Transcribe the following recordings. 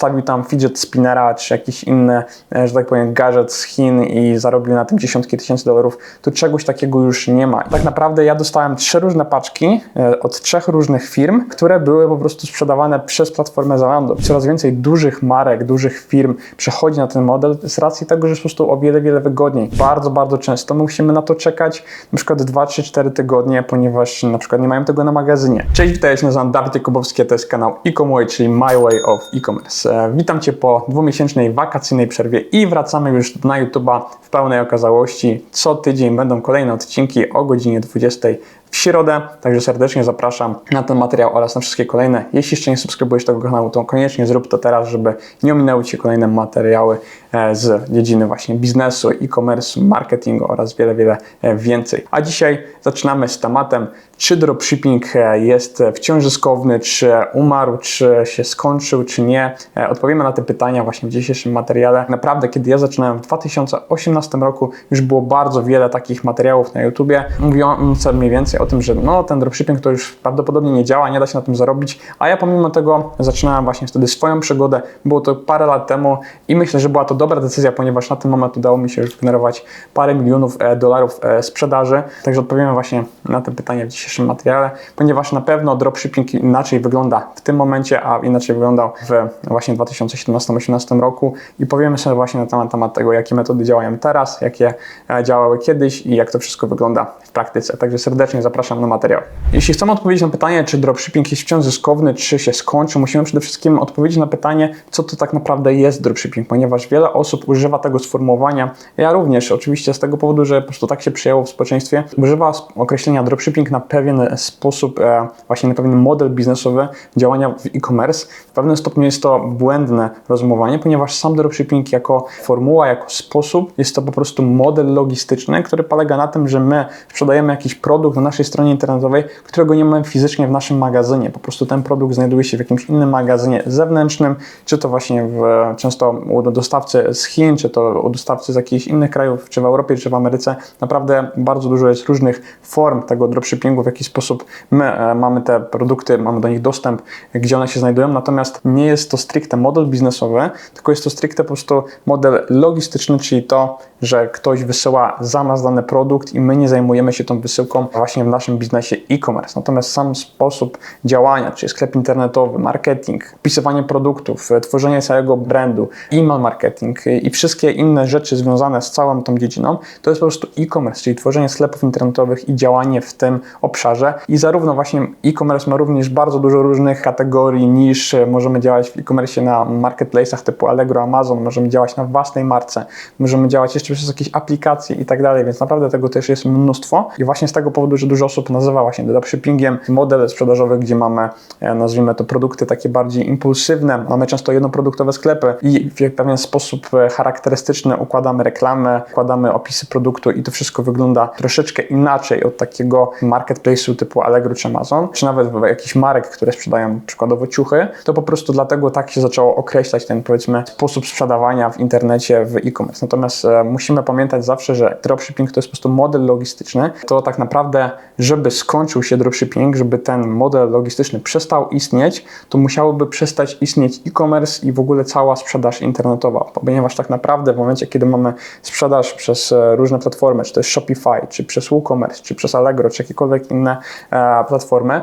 wstawił tam fidget spinnera, czy jakiś inny, e, że tak powiem, gadżet z Chin i zarobił na tym dziesiątki tysięcy dolarów, to czegoś takiego już nie ma. Tak naprawdę ja dostałem trzy różne paczki e, od trzech różnych firm, które były po prostu sprzedawane przez platformę Zalando. Coraz więcej dużych marek, dużych firm przechodzi na ten model z racji tego, że jest po prostu o wiele, wiele wygodniej. Bardzo, bardzo często musimy na to czekać na przykład 2, 3, 4 tygodnie, ponieważ na przykład nie mają tego na magazynie. Cześć, witaj, ja się nazywam Dawid Jakubowski, to jest kanał e czyli My Way of E-Commerce. E, witam Cię po dwumiesięcznej wakacyjnej przerwie i wracamy już na YouTube'a w pełnej okazałości. Co tydzień będą kolejne odcinki o godzinie 20 w środę, także serdecznie zapraszam na ten materiał oraz na wszystkie kolejne. Jeśli jeszcze nie subskrybujesz tego kanału, to koniecznie zrób to teraz, żeby nie ominęły Ci kolejne materiały e, z dziedziny właśnie biznesu, e-commerce, marketingu oraz wiele, wiele e, więcej. A dzisiaj zaczynamy z tematem, czy dropshipping e, jest wciąż zyskowny, czy umarł, czy się skończył, czy nie. Odpowiemy na te pytania właśnie w dzisiejszym materiale. Naprawdę, kiedy ja zaczynałem w 2018 roku, już było bardzo wiele takich materiałów na YouTubie, mówiące mniej więcej o tym, że no, ten dropshipping to już prawdopodobnie nie działa, nie da się na tym zarobić, a ja pomimo tego zaczynałem właśnie wtedy swoją przygodę. Było to parę lat temu i myślę, że była to dobra decyzja, ponieważ na ten moment udało mi się już generować parę milionów e, dolarów e, sprzedaży. Także odpowiemy właśnie na te pytania w dzisiejszym materiale, ponieważ na pewno dropshipping inaczej wygląda w tym momencie, a inaczej wyglądał w właśnie 2017-2018 roku i powiemy sobie właśnie na temat, temat tego, jakie metody działają teraz, jakie e, działały kiedyś i jak to wszystko wygląda w praktyce. Także serdecznie zapraszam zapraszam na materiał. Jeśli chcemy odpowiedzieć na pytanie, czy dropshipping jest wciąż zyskowny, czy się skończy, musimy przede wszystkim odpowiedzieć na pytanie, co to tak naprawdę jest dropshipping, ponieważ wiele osób używa tego sformułowania. Ja również, oczywiście z tego powodu, że po prostu tak się przyjęło w społeczeństwie, używa określenia dropshipping na pewien sposób, e, właśnie na pewien model biznesowy działania w e-commerce. W pewnym stopniu jest to błędne rozumowanie, ponieważ sam dropshipping jako formuła, jako sposób jest to po prostu model logistyczny, który polega na tym, że my sprzedajemy jakiś produkt na naszej naszej stronie internetowej, którego nie mamy fizycznie w naszym magazynie. Po prostu ten produkt znajduje się w jakimś innym magazynie zewnętrznym, czy to właśnie w, często u dostawcy z Chin, czy to u dostawcy z jakichś innych krajów, czy w Europie, czy w Ameryce. Naprawdę bardzo dużo jest różnych form tego dropshippingu, w jaki sposób my e, mamy te produkty, mamy do nich dostęp, gdzie one się znajdują. Natomiast nie jest to stricte model biznesowy, tylko jest to stricte po prostu model logistyczny, czyli to, że ktoś wysyła za nas dany produkt i my nie zajmujemy się tą wysyłką właśnie w naszym biznesie e-commerce. Natomiast sam sposób działania, czyli sklep internetowy, marketing, wpisywanie produktów, tworzenie całego brandu, e-mail marketing i wszystkie inne rzeczy związane z całą tą dziedziną, to jest po prostu e-commerce, czyli tworzenie sklepów internetowych i działanie w tym obszarze. I zarówno właśnie e-commerce ma również bardzo dużo różnych kategorii, niż możemy działać w e-commerce na marketplace'ach typu Allegro, Amazon, możemy działać na własnej marce, możemy działać jeszcze przez jakieś aplikacje i tak dalej, więc naprawdę tego też jest mnóstwo i właśnie z tego powodu, że dużo osób nazywa właśnie dropshippingiem model sprzedażowy, gdzie mamy, e, nazwijmy to, produkty takie bardziej impulsywne, mamy często jednoproduktowe sklepy i w pewien sposób e, charakterystyczny układamy reklamy, układamy opisy produktu i to wszystko wygląda troszeczkę inaczej od takiego marketplace'u typu Allegro czy Amazon, czy nawet jakichś marek, które sprzedają przykładowo ciuchy, to po prostu dlatego tak się zaczęło określać ten, powiedzmy, sposób sprzedawania w internecie, w e-commerce. Natomiast e, musimy pamiętać zawsze, że dropshipping to jest po prostu model logistyczny, to tak naprawdę żeby skończył się dropshipping, żeby ten model logistyczny przestał istnieć, to musiałoby przestać istnieć e-commerce i w ogóle cała sprzedaż internetowa, ponieważ tak naprawdę w momencie, kiedy mamy sprzedaż przez e, różne platformy, czy to jest Shopify, czy przez WooCommerce, czy przez Allegro, czy jakiekolwiek inne e, platformy,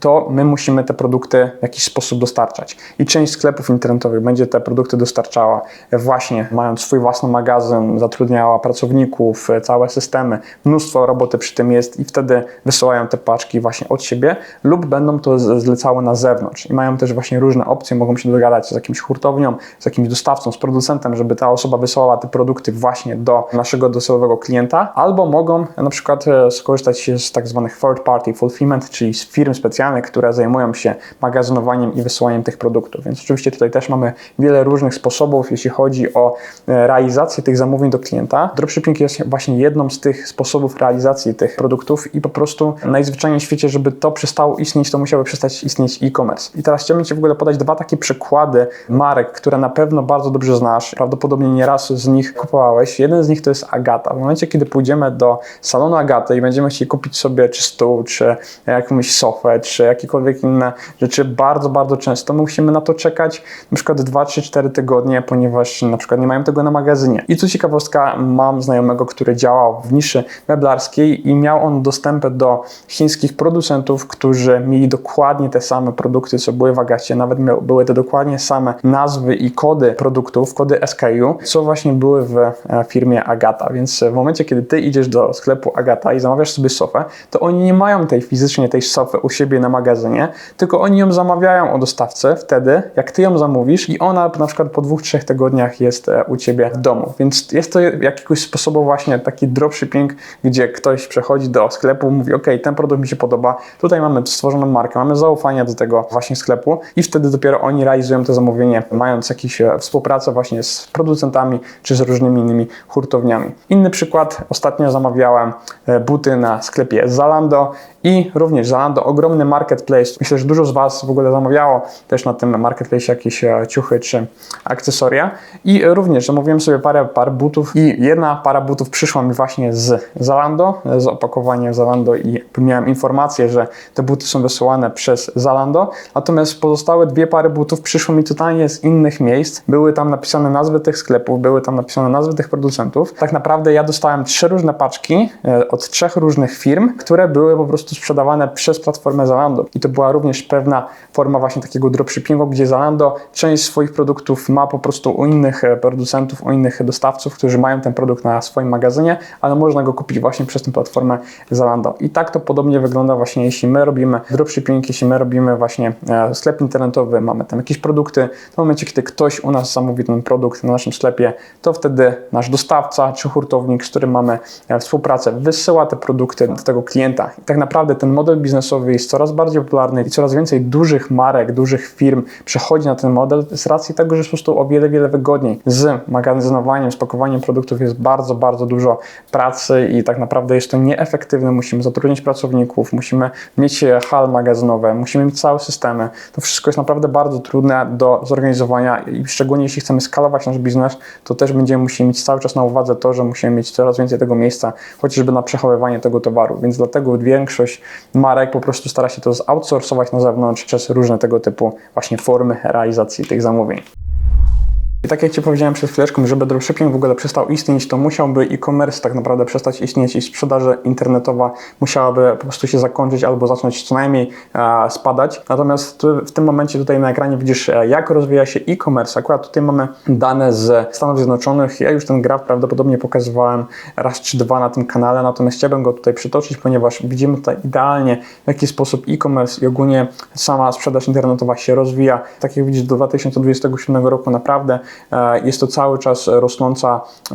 to my musimy te produkty w jakiś sposób dostarczać. I część sklepów internetowych będzie te produkty dostarczała właśnie mając swój własny magazyn, zatrudniała pracowników, e, całe systemy, mnóstwo roboty przy tym jest i wtedy wysyłają te paczki właśnie od siebie lub będą to zlecały na zewnątrz i mają też właśnie różne opcje, mogą się dogadać z jakimś hurtownią, z jakimś dostawcą, z producentem, żeby ta osoba wysłała te produkty właśnie do naszego docelowego klienta, albo mogą na przykład e, skorzystać z tak zwanych third party fulfillment, czyli z firm specjalnych, które zajmują się magazynowaniem i wysyłaniem tych produktów. Więc oczywiście tutaj też mamy wiele różnych sposobów, jeśli chodzi o e, realizację tych zamówień do klienta. Dropshipping jest właśnie jedną z tych sposobów realizacji tych produktów i po prostu najzwyczajniej w świecie, żeby to przestało istnieć, to musiały przestać istnieć e-commerce. I teraz chciałbym Ci w ogóle podać dwa takie przykłady marek, które na pewno bardzo dobrze znasz, prawdopodobnie nieraz z nich kupowałeś. Jeden z nich to jest Agata. W momencie, kiedy pójdziemy do salonu Agaty i będziemy chcieli kupić sobie czy stół, czy jakąś sofę, czy jakiekolwiek inne rzeczy, bardzo, bardzo często musimy na to czekać na przykład 2, 3, 4 tygodnie, ponieważ na przykład nie mają tego na magazynie. I tu ciekawostka, mam znajomego, który działał w niszy meblarskiej i miał on dostęp do chińskich producentów, którzy mieli dokładnie te same produkty, co były w Agacie, nawet miał, były te dokładnie same nazwy i kody produktów, kody SKU, co właśnie były w e, firmie Agata. Więc w momencie, kiedy ty idziesz do sklepu Agata i zamawiasz sobie sofę, to oni nie mają tej fizycznie tej sofy u siebie na magazynie, tylko oni ją zamawiają od dostawcy wtedy, jak ty ją zamówisz i ona na przykład po dwóch, trzech tygodniach jest e, u ciebie w domu. Więc jest to jakiegoś sposobu właśnie taki dropshipping, gdzie ktoś przechodzi do sklepu, mówi ok, ten produkt mi się podoba, tutaj mamy stworzoną markę, mamy zaufanie do tego właśnie sklepu i wtedy dopiero oni realizują to zamówienie, mając jakąś e, współpracę właśnie z producentami czy z różnymi innymi hurtowniami. Inny przykład, ostatnio zamawiałem e, buty na sklepie Zalando i również Zalando, ogromny marketplace. Myślę, że dużo z Was w ogóle zamawiało też na tym marketplace jakieś e, ciuchy czy akcesoria. I również zamówiłem sobie parę par butów i jedna para butów przyszła mi właśnie z Zalando, z opakowaniem Zalando i miałem informację, że te buty są wysyłane przez Zalando. Natomiast pozostałe dwie pary butów przyszły mi totalnie z innych miejsc. Były tam napisane nazwy tych sklepów, były tam napisane nazwy tych producentów. Tak naprawdę ja dostałem trzy różne paczki e, od trzech różnych firm, które były po prostu sprzedawane przez platformę Zalando. I to była również pewna forma właśnie takiego dropshippingu, gdzie Zalando część swoich produktów ma po prostu u innych e, producentów, u innych dostawców, którzy mają ten produkt na swoim magazynie, ale można go kupić właśnie przez tę platformę Zalando. I tak to podobnie wygląda właśnie, jeśli my robimy dropshipping, jeśli my robimy właśnie e, sklep internetowy, mamy tam jakieś produkty, w momencie, kiedy ktoś u nas zamówi ten produkt na naszym sklepie, to wtedy nasz dostawca czy hurtownik, z którym mamy e, współpracę, wysyła te produkty do tego klienta. I tak naprawdę ten model biznesowy jest coraz bardziej popularny i coraz więcej dużych marek, dużych firm przechodzi na ten model z racji tego, że jest po prostu o wiele, wiele wygodniej. Z magazynowaniem, spakowaniem produktów jest bardzo, bardzo dużo pracy i tak naprawdę jest to nieefektywne. Musimy zatrudnić pracowników, musimy mieć hal magazynowe, musimy mieć całe systemy. To wszystko jest naprawdę bardzo trudne do zorganizowania i szczególnie jeśli chcemy skalować nasz biznes, to też będziemy musieli mieć cały czas na uwadze to, że musimy mieć coraz więcej tego miejsca, chociażby na przechowywanie tego towaru. Więc dlatego większość marek po prostu stara się to zoutsourcować na zewnątrz przez różne tego typu właśnie formy realizacji tych zamówień. I tak jak Ci powiedziałem przed chwileczką, żeby dropshipping w ogóle przestał istnieć, to musiałby e-commerce tak naprawdę przestać istnieć i sprzedaż internetowa musiałaby po prostu się zakończyć albo zacząć co najmniej e, spadać. Natomiast w tym momencie tutaj na ekranie widzisz, e, jak rozwija się e-commerce. Akurat tutaj mamy dane z Stanów Zjednoczonych. Ja już ten graf prawdopodobnie pokazywałem raz czy dwa na tym kanale, natomiast chciałbym go tutaj przytoczyć, ponieważ widzimy tutaj idealnie, w jaki sposób e-commerce i ogólnie sama sprzedaż internetowa się rozwija. Tak jak widzisz, do 2027 roku naprawdę jest to cały czas rosnąca e,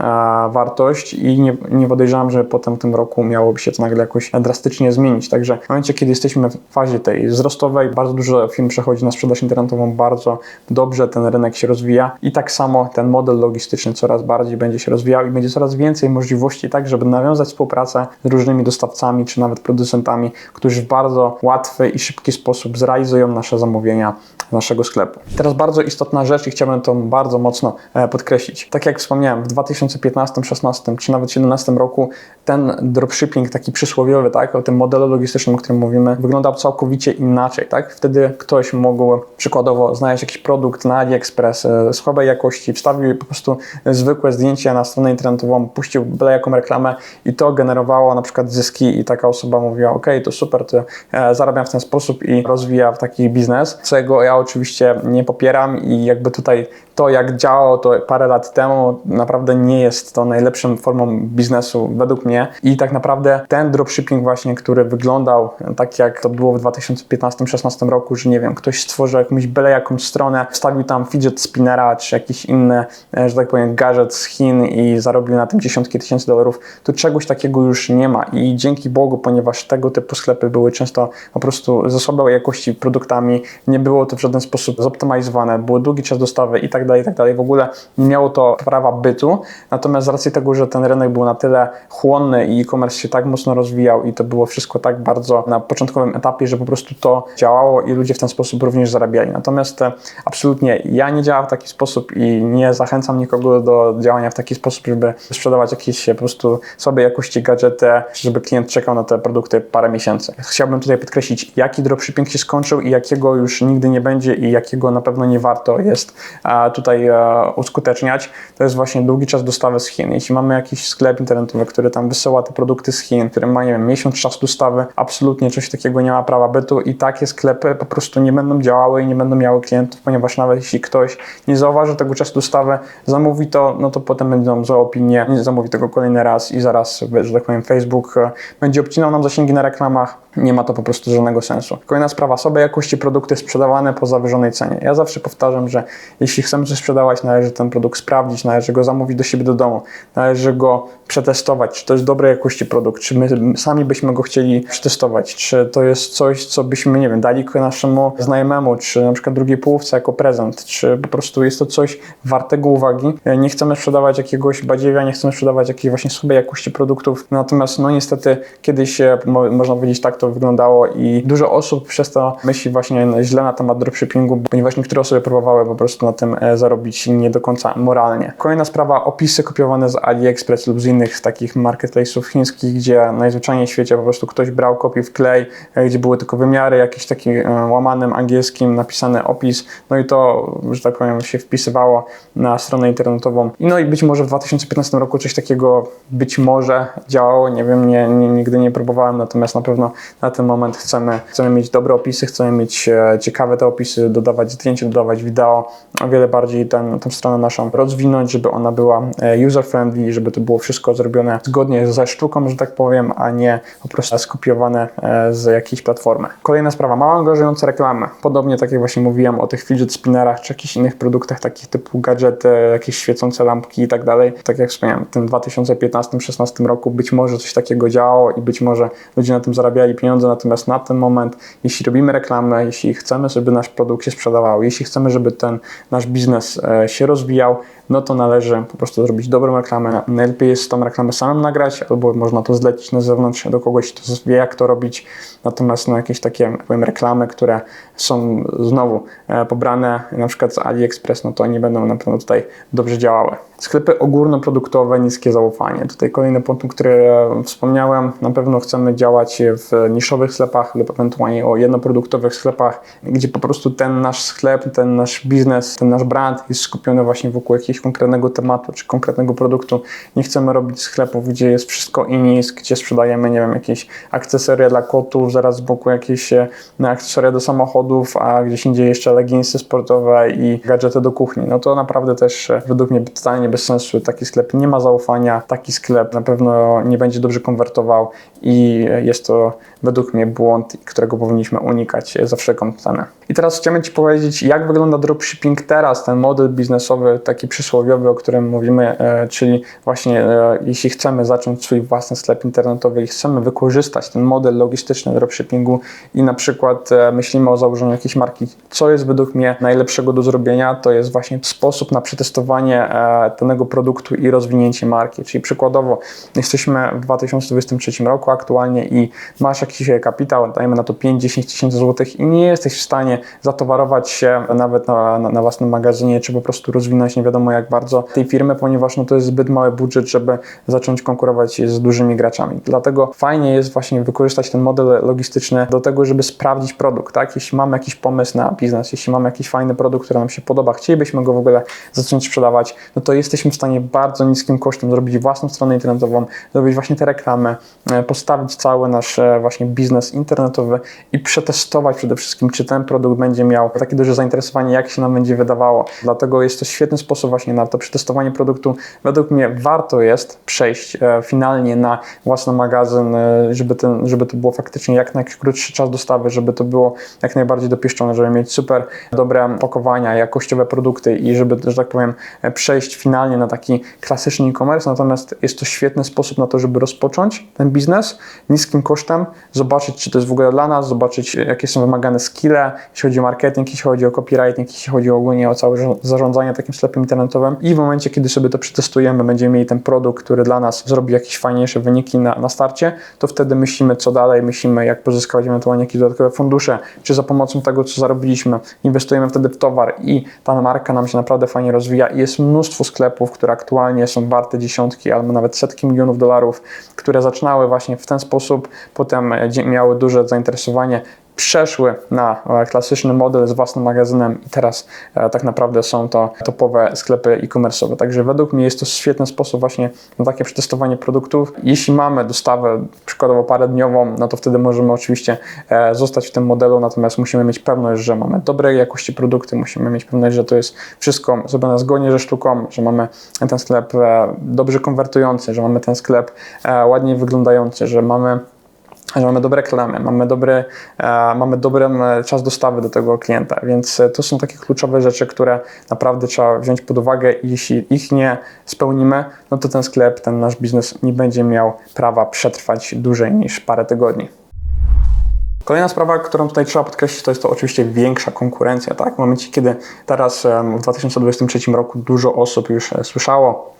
wartość i nie, nie podejrzewam, że potem w tym roku miałoby się to nagle jakoś drastycznie zmienić. Także w momencie, kiedy jesteśmy w fazie tej wzrostowej, bardzo dużo firm przechodzi na sprzedaż internetową, bardzo dobrze ten rynek się rozwija i tak samo ten model logistyczny coraz bardziej będzie się rozwijał i będzie coraz więcej możliwości tak, żeby nawiązać współpracę z różnymi dostawcami czy nawet producentami, którzy w bardzo łatwy i szybki sposób zrealizują nasze zamówienia naszego sklepu. Teraz bardzo istotna rzecz i chciałbym to bardzo mocno e, podkreślić. Tak jak wspomniałem, w 2015, 16 czy nawet 17 roku ten dropshipping taki przysłowiowy, tak, o tym modelu logistycznym, o którym mówimy, wyglądał całkowicie inaczej, tak? Wtedy ktoś mógł przykładowo znaleźć jakiś produkt na AliExpress e, słabej jakości, wstawił po prostu zwykłe zdjęcie na stronę internetową, puścił byle jaką reklamę i to generowało na przykład zyski i taka osoba mówiła, ok, to super, to e, zarabiam w ten sposób i rozwija taki biznes, czego ja oczywiście nie popieram i jakby tutaj to, jak działało to parę lat temu, naprawdę nie jest to najlepszą formą biznesu według mnie. I tak naprawdę ten dropshipping właśnie, który wyglądał tak, jak to było w 2015-16 roku, że nie wiem, ktoś stworzył jakąś byle jakąś stronę, wstawił tam fidget spinnera, czy jakiś inny, e, że tak powiem, gadżet z Chin i zarobił na tym dziesiątki tysięcy dolarów, to czegoś takiego już nie ma. I dzięki Bogu, ponieważ tego typu sklepy były często po prostu ze słabej jakości produktami, nie było to w żaden sposób zoptymalizowane, było długi czas dostawy i tak dalej, i tak dalej dalej. W ogóle nie miało to prawa bytu. Natomiast z racji tego, że ten rynek był na tyle chłonny i e-commerce się tak mocno rozwijał i to było wszystko tak bardzo na początkowym etapie, że po prostu to działało i ludzie w ten sposób również zarabiali. Natomiast e, absolutnie ja nie działam w taki sposób i nie zachęcam nikogo do działania w taki sposób, żeby sprzedawać jakieś po prostu słabej jakości gadżety, żeby klient czekał na te produkty parę miesięcy. Chciałbym tutaj podkreślić, jaki dropshipping się skończył i jakiego już nigdy nie będzie i jakiego na pewno nie warto jest tutaj e, uskuteczniać. To jest właśnie długi czas dostawy z Chin. Jeśli mamy jakiś sklep internetowy, który tam wysyła te produkty z Chin, który ma, nie wiem, miesiąc czas dostawy, absolutnie coś takiego nie ma prawa bytu i takie sklepy po prostu nie będą działały i nie będą miały klientów, ponieważ nawet jeśli ktoś nie zauważy tego czasu dostawy, zamówi to, no to potem będą za opinię, nie zamówi tego kolejny raz i zaraz, że tak powiem, Facebook e, będzie obcinał nam zasięgi na reklamach, nie ma to po prostu żadnego sensu. Kolejna sprawa, sobie jakości produkty sprzedawane po zawyżonej cenie. Ja zawsze powtarzam, że jeśli chcemy coś sprzedawać, należy ten produkt sprawdzić, należy go zamówić do siebie do domu, należy go przetestować, czy to jest dobrej jakości produkt, czy my sami byśmy go chcieli przetestować, czy to jest coś, co byśmy, nie wiem, dali naszemu znajomemu, czy na przykład drugiej połówce jako prezent, czy po prostu jest to coś wartego uwagi. Nie chcemy sprzedawać jakiegoś badziewia, nie chcemy sprzedawać jakiejś właśnie słabej jakości produktów, natomiast no niestety kiedyś można powiedzieć tak to wyglądało i dużo osób przez to myśli właśnie źle na temat dropshippingu, ponieważ niektóre osoby próbowały po prostu na tym e, zarobić nie do końca moralnie. Kolejna sprawa, opisy kopiowane z AliExpress lub z innych takich marketplace'ów chińskich, gdzie najzwyczajniej w świecie po prostu ktoś brał kopię w klej, e, gdzie były tylko wymiary, jakiś taki e, łamanym angielskim napisany opis, no i to, że tak powiem, się wpisywało na stronę internetową. I no i być może w 2015 roku coś takiego być może działało, nie wiem, nie, nie, nigdy nie próbowałem, natomiast na pewno na ten moment chcemy, chcemy mieć dobre opisy, chcemy mieć e, ciekawe te opisy, dodawać zdjęcia, dodawać wideo, o wiele bardziej ten, tę stronę naszą rozwinąć, żeby ona była user-friendly, żeby to było wszystko zrobione zgodnie ze sztuką, że tak powiem, a nie po prostu skopiowane e, z jakiejś platformy. Kolejna sprawa, mało angażujące reklamy. Podobnie tak jak właśnie mówiłem o tych fidget spinnerach, czy jakichś innych produktach takich typu gadżety, jakieś świecące lampki i tak dalej. Tak jak wspomniałem, w tym 2015-16 roku być może coś takiego działało i być może ludzie na tym zarabiali pieniądze, natomiast na ten moment, jeśli robimy reklamę, jeśli chcemy, żeby nasz produkt się sprzedawał, jeśli chcemy, żeby ten nasz biznes e, się rozwijał, no to należy po prostu zrobić dobrą reklamę. Najlepiej jest tą reklamę samym nagrać, albo można to zlecić na zewnątrz do kogoś, kto wie jak to robić. Natomiast no, jakieś takie powiem, reklamy, które są znowu e, pobrane na przykład z AliExpress, no to nie będą na pewno tutaj dobrze działały. Sklepy ogólnoproduktowe, niskie zaufanie. Tutaj kolejny punkt, który e, wspomniałem. Na pewno chcemy działać w niszowych sklepach lub ewentualnie o jednoproduktowych sklepach, gdzie po prostu ten nasz sklep, ten nasz biznes, ten nasz brand jest skupiony właśnie wokół jakiegoś konkretnego tematu czy konkretnego produktu. Nie chcemy robić sklepów, gdzie jest wszystko inis, gdzie sprzedajemy, nie wiem, jakieś akcesoria dla kotów, zaraz z boku jakieś e, akcesoria do samochodów, a gdzieś indziej jeszcze leginsy sportowe i gadżety do kuchni. No to naprawdę też e, według mnie totalnie bez sensu. Taki sklep nie ma zaufania, taki sklep na pewno nie będzie dobrze konwertował i jest to według mnie błąd, którego powinniśmy unikać za wszelką cenę. I teraz chciałbym Ci powiedzieć, jak wygląda dropshipping teraz, ten model biznesowy, taki przysłowiowy, o którym mówimy, e, czyli właśnie e, jeśli chcemy zacząć swój własny sklep internetowy i chcemy wykorzystać ten model logistyczny dropshippingu i na przykład e, myślimy o założeniu jakiejś marki, co jest według mnie najlepszego do zrobienia, to jest właśnie sposób na przetestowanie danego produktu i rozwinięcie marki. Czyli przykładowo jesteśmy w 2023 roku aktualnie i masz jakiś kapitał, dajmy na to 5-10 tysięcy złotych i nie jesteś w stanie zatowarować się nawet na, na, na, własnym magazynie, czy po prostu rozwinąć nie wiadomo jak bardzo tej firmy, ponieważ no, to jest zbyt mały budżet, żeby zacząć konkurować z dużymi graczami. Dlatego fajnie jest właśnie wykorzystać ten model logistyczny do tego, żeby sprawdzić produkt, tak? Jeśli mamy jakiś pomysł na biznes, jeśli mamy jakiś fajny produkt, który nam się podoba, chcielibyśmy go w ogóle zacząć sprzedawać, no to jesteśmy w stanie bardzo niskim kosztem zrobić własną stronę internetową, zrobić właśnie te reklamy, e, postawić cały nasz e, właśnie biznes internetowy i przetestować przede wszystkim, czy ten produkt będzie miał takie duże zainteresowanie, jak się nam będzie wydawało. Dlatego jest to świetny sposób właśnie na to przetestowanie produktu. Według mnie warto jest przejść e, finalnie na własny magazyn, żeby, ten, żeby to było faktycznie jak najkrótszy czas dostawy, żeby to było jak najbardziej dopieszczone, żeby mieć super dobre opakowania, jakościowe produkty i żeby, że tak powiem, przejść finalnie na taki klasyczny e-commerce. Natomiast jest to świetny sposób na to, żeby rozpocząć ten biznes niskim kosztem, zobaczyć, czy to jest w ogóle dla nas, zobaczyć, jakie są wymagane skille, jeśli chodzi o marketing, jeśli chodzi o copywriting, jeśli chodzi ogólnie o całe zarządzanie takim sklepem internetowym. I w momencie, kiedy sobie to przetestujemy, będziemy mieli ten produkt, który dla nas zrobi jakieś fajniejsze wyniki na, na starcie, to wtedy myślimy, co dalej, myślimy, jak pozyskać ewentualnie jakieś dodatkowe fundusze, czy za pomocą tego, co zarobiliśmy, inwestujemy wtedy w towar i ta marka nam się naprawdę fajnie rozwija i jest mnóstwo sklepów, które aktualnie są warte dziesiątki albo nawet setki milionów dolarów, które zaczynały właśnie w ten sposób, potem miały duże zainteresowanie przeszły na e, klasyczny model z własnym magazynem i teraz e, tak naprawdę są to topowe sklepy e-commerce'owe. Także według mnie jest to świetny sposób właśnie na takie przetestowanie produktów. Jeśli mamy dostawę przykładowo parę dniową, no to wtedy możemy oczywiście e, zostać w tym modelu, natomiast musimy mieć pewność, że mamy dobrej jakości produkty, musimy mieć pewność, że to jest wszystko zrobione zgodnie ze sztuką, że mamy ten sklep dobrze konwertujący, że mamy ten sklep ładnie wyglądający, że mamy że mamy dobre reklamy, mamy dobry, e, mamy dobry czas dostawy do tego klienta, więc e, to są takie kluczowe rzeczy, które naprawdę trzeba wziąć pod uwagę i jeśli ich nie spełnimy, no to ten sklep, ten nasz biznes nie będzie miał prawa przetrwać dłużej niż parę tygodni. Kolejna sprawa, którą tutaj trzeba podkreślić, to jest to oczywiście większa konkurencja. Tak? W momencie, kiedy teraz w 2023 roku dużo osób już e, słyszało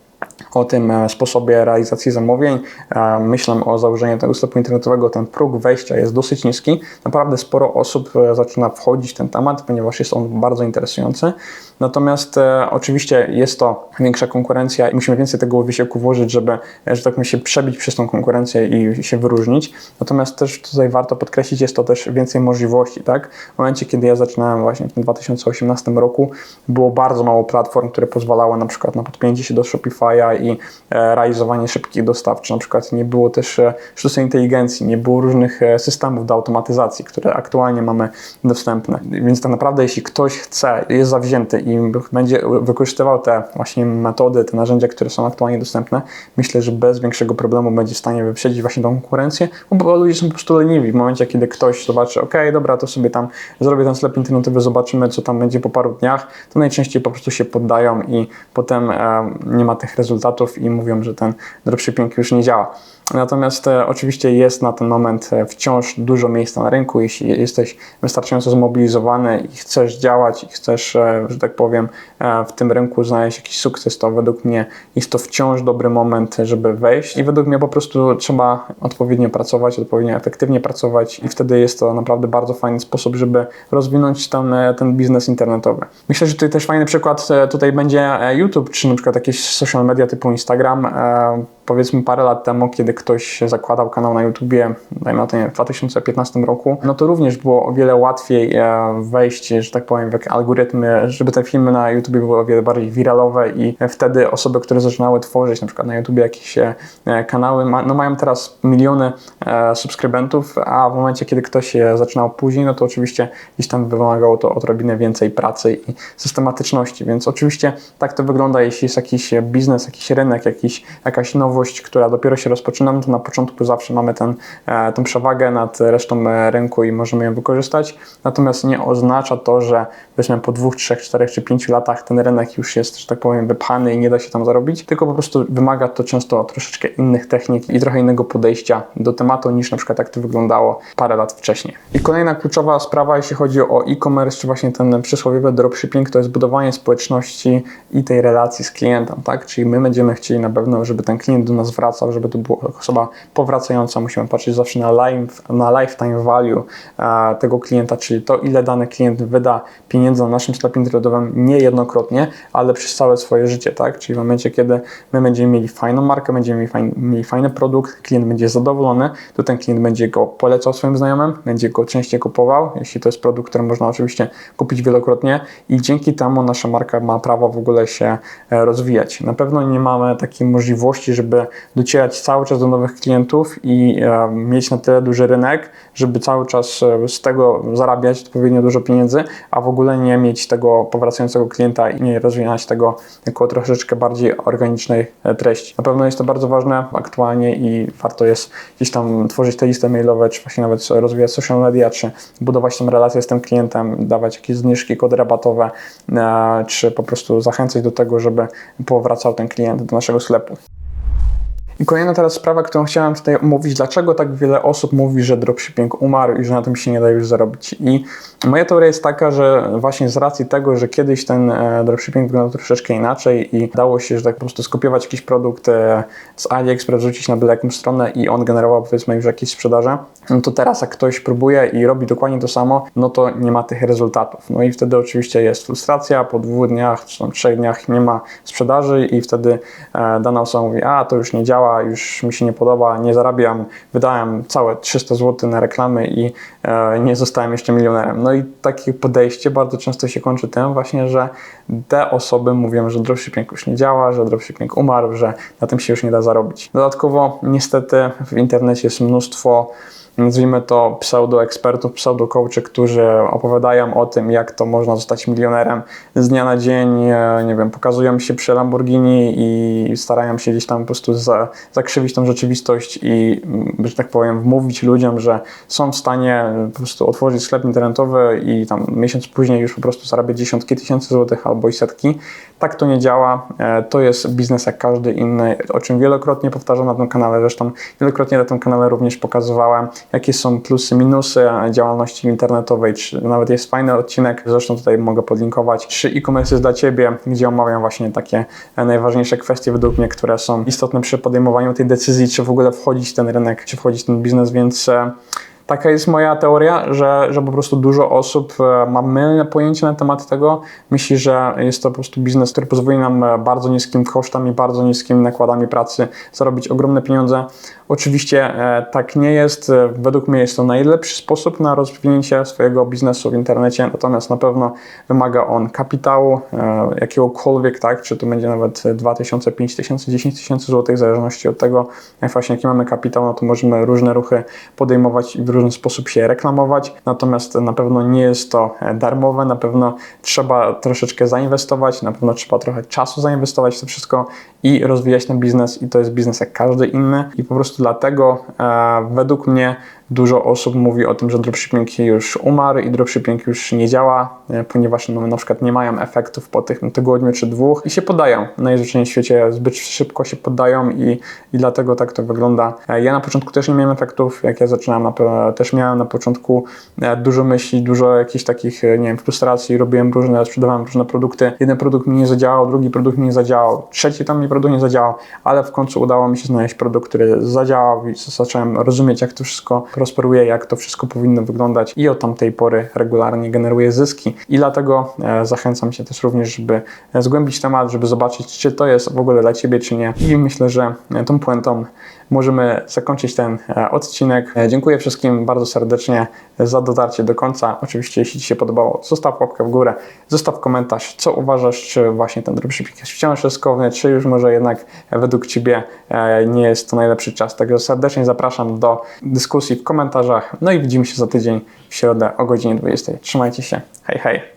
o tym e, sposobie realizacji zamówień. E, myślę o założeniu tego sklepu internetowego. Ten próg wejścia jest dosyć niski. Naprawdę sporo osób e, zaczyna wchodzić w ten temat, ponieważ jest on bardzo interesujący. Natomiast oczywiście jest to większa konkurencja i musimy więcej tego wysiłku włożyć, żeby, że tak się przebić przez tą konkurencję i się wyróżnić. Natomiast też tutaj warto podkreślić, jest to też więcej możliwości. Tak? W momencie, kiedy ja zaczynałem właśnie w 2018 roku, było bardzo mało platform, które pozwalały na przykład na podpięcie się do Shopify'a i e, realizowanie szybkich dostaw, czy na przykład nie było też e, sztucznej inteligencji, nie było różnych e, systemów do automatyzacji, które aktualnie mamy dostępne. Więc tak naprawdę, jeśli ktoś chce, jest zawzięty i będzie wykorzystywał te właśnie metody, te narzędzia, które są aktualnie dostępne, myślę, że bez większego problemu będzie w stanie wyprzedzić właśnie tą konkurencję, bo ludzie są po prostu leniwi. W momencie, kiedy ktoś zobaczy, ok, dobra, to sobie tam zrobię ten sklep internetowy, zobaczymy, co tam będzie po paru dniach, to najczęściej po prostu się poddają i potem nie ma tych rezultatów i mówią, że ten dropshipping już nie działa. Natomiast e, oczywiście jest na ten moment e, wciąż dużo miejsca na rynku. Jeśli jesteś wystarczająco zmobilizowany i chcesz działać i chcesz, e, że tak powiem, w tym rynku znaleźć jakiś sukces, to według mnie jest to wciąż dobry moment, żeby wejść. I według mnie po prostu trzeba odpowiednio pracować, odpowiednio efektywnie pracować i wtedy jest to naprawdę bardzo fajny sposób, żeby rozwinąć ten, ten biznes internetowy. Myślę, że tutaj też fajny przykład tutaj będzie YouTube, czy na przykład jakieś social media typu Instagram powiedzmy parę lat temu, kiedy ktoś zakładał kanał na YouTubie, dajmy na to nie, w 2015 roku, no to również było o wiele łatwiej e, wejść, że tak powiem, w algorytmy, żeby te filmy na YouTubie były o wiele bardziej wiralowe i wtedy osoby, które zaczynały tworzyć na przykład na YouTubie jakieś e, kanały, no mają teraz miliony e, subskrybentów, a w momencie, kiedy ktoś zaczynał później, no to oczywiście gdzieś tam wymagało to odrobinę więcej pracy i systematyczności, więc oczywiście tak to wygląda, jeśli jest jakiś biznes, jakiś rynek, jakiś, jakaś nowa nowość, która dopiero się rozpoczyna, no to na początku zawsze mamy ten, e, tą przewagę nad resztą e, rynku i możemy ją wykorzystać. Natomiast nie oznacza to, że powiedzmy po dwóch, trzech, czterech czy pięciu latach ten rynek już jest, że tak powiem, wypchany i nie da się tam zarobić, tylko po prostu wymaga to często troszeczkę innych technik i trochę innego podejścia do tematu niż na przykład jak to wyglądało parę lat wcześniej. I kolejna kluczowa sprawa, jeśli chodzi o e-commerce, czy właśnie ten przysłowiowy dropshipping, to jest budowanie społeczności i tej relacji z klientem, tak? Czyli my będziemy chcieli na pewno, żeby ten klient do nas wracał, żeby to była osoba powracająca. Musimy patrzeć zawsze na, life, na lifetime value e, tego klienta, czyli to, ile dany klient wyda pieniędzy na naszym sklepie internetowym niejednokrotnie, ale przez całe swoje życie, tak? Czyli w momencie, kiedy my będziemy mieli fajną markę, będziemy mieli fajny, mieli fajny produkt, klient będzie zadowolony, to ten klient będzie go polecał swoim znajomym, będzie go częściej kupował, jeśli to jest produkt, który można oczywiście kupić wielokrotnie i dzięki temu nasza marka ma prawo w ogóle się e, rozwijać. Na pewno nie mamy takiej możliwości, żeby docierać cały czas do nowych klientów i e, mieć na tyle duży rynek, żeby cały czas e, z tego zarabiać odpowiednio dużo pieniędzy, a w ogóle nie mieć tego powracającego klienta i nie rozwijać tego jako troszeczkę bardziej organicznej e, treści. Na pewno jest to bardzo ważne aktualnie i warto jest gdzieś tam tworzyć te listy mailowe, czy właśnie nawet rozwijać social media, czy budować tą relację z tym klientem, dawać jakieś zniżki, kody rabatowe, czy po prostu zachęcać do tego, żeby powracał ten klient do naszego sklepu. I kolejna teraz sprawa, którą chciałem tutaj omówić, dlaczego tak wiele osób mówi, że dropshipping umarł i że na tym się nie da już zarobić. I moja teoria jest taka, że właśnie z racji tego, że kiedyś ten e, dropshipping wyglądał troszeczkę inaczej i dało się, że tak po prostu skopiować jakiś produkt e, z AliExpress, rzucić na byle jakąś stronę i on generował powiedzmy już jakieś sprzedaże, no to teraz jak ktoś próbuje i robi dokładnie to samo, no to nie ma tych rezultatów. No i wtedy oczywiście jest frustracja, po dwóch dniach czy tam trzech dniach nie ma sprzedaży i wtedy e, dana osoba mówi, a to już nie działa, już mi się nie podoba, nie zarabiam, wydałem całe 300 zł na reklamy i e, nie zostałem jeszcze milionerem. No i takie podejście bardzo często się kończy tym właśnie, że te osoby mówią, że dropshipping już nie działa, że dropshipping umarł, że na tym się już nie da zarobić. Dodatkowo niestety w internecie jest mnóstwo nazwijmy to pseudo-ekspertów, pseudo-coachy, którzy opowiadają o tym, jak to można zostać milionerem z dnia na dzień, e, nie wiem, pokazują się przy Lamborghini i starają się gdzieś tam po prostu za, zakrzywić tą rzeczywistość i, mm, że tak powiem, wmówić ludziom, że są w stanie po prostu otworzyć sklep internetowy i tam miesiąc później już po prostu zarabiać dziesiątki tysięcy złotych albo i setki. Tak to nie działa. E, to jest biznes jak każdy inny, o czym wielokrotnie powtarzam na tym kanale, zresztą wielokrotnie na tym kanale również pokazywałem jakie są plusy, minusy działalności internetowej, czy nawet jest fajny odcinek, zresztą tutaj mogę podlinkować, czy e-commerce jest dla Ciebie, gdzie omawiam właśnie takie najważniejsze kwestie według mnie, które są istotne przy podejmowaniu tej decyzji, czy w ogóle wchodzić w ten rynek, czy wchodzić w ten biznes, więc e, Taka jest moja teoria, że, że po prostu dużo osób e, ma mylne pojęcie na temat tego. Myśli, że jest to po prostu biznes, który pozwoli nam e, bardzo niskim kosztami, bardzo niskimi nakładami pracy zarobić ogromne pieniądze. Oczywiście e, tak nie jest. Według mnie jest to najlepszy sposób na rozwinięcie swojego biznesu w internecie, natomiast na pewno wymaga on kapitału jakiegokolwiek, tak? Czy to będzie nawet 2000, 5000, 10 tysięcy złotych, w zależności od tego, jak właśnie jaki mamy kapitał, no to możemy różne ruchy podejmować i różny sposób się reklamować, natomiast na pewno nie jest to darmowe, na pewno trzeba troszeczkę zainwestować, na pewno trzeba trochę czasu zainwestować w to wszystko i rozwijać ten biznes i to jest biznes jak każdy inny. I po prostu dlatego e, według mnie Dużo osób mówi o tym, że dropshipping już umarł i dropshipping już nie działa, e, ponieważ no, na przykład nie mają efektów po tym tygodniu czy dwóch i się podają. Najzwyczajniej świecie zbyt szybko się poddają i, i dlatego tak to wygląda. E, ja na początku też nie miałem efektów, jak ja zaczynałem, też miałem na początku e, dużo myśli, dużo jakichś takich, nie wiem, frustracji, robiłem różne, sprzedawałem różne produkty. Jeden produkt mi nie zadziałał, drugi produkt mi nie zadziałał, trzeci tam mi produkt nie zadziałał, ale w końcu udało mi się znaleźć produkt, który zadziałał i zacząłem rozumieć, jak to wszystko prosperuje, jak to wszystko powinno wyglądać i od tamtej pory regularnie generuje zyski. I dlatego e, zachęcam Cię też również, żeby zgłębić temat, żeby zobaczyć, czy to jest w ogóle dla Ciebie, czy nie. I myślę, że tą puentą możemy zakończyć ten e, odcinek. E, dziękuję wszystkim bardzo serdecznie za dotarcie do końca. Oczywiście, jeśli Ci się podobało, zostaw łapkę w górę, zostaw komentarz, co uważasz, czy właśnie ten dropshipping jest wciąż ryzykowny, czy już może jednak według Ciebie nie jest to najlepszy czas. Także serdecznie zapraszam do dyskusji w komentarzach. No i widzimy się za tydzień w środę o godzinie 20. Trzymajcie się. Hej, hej.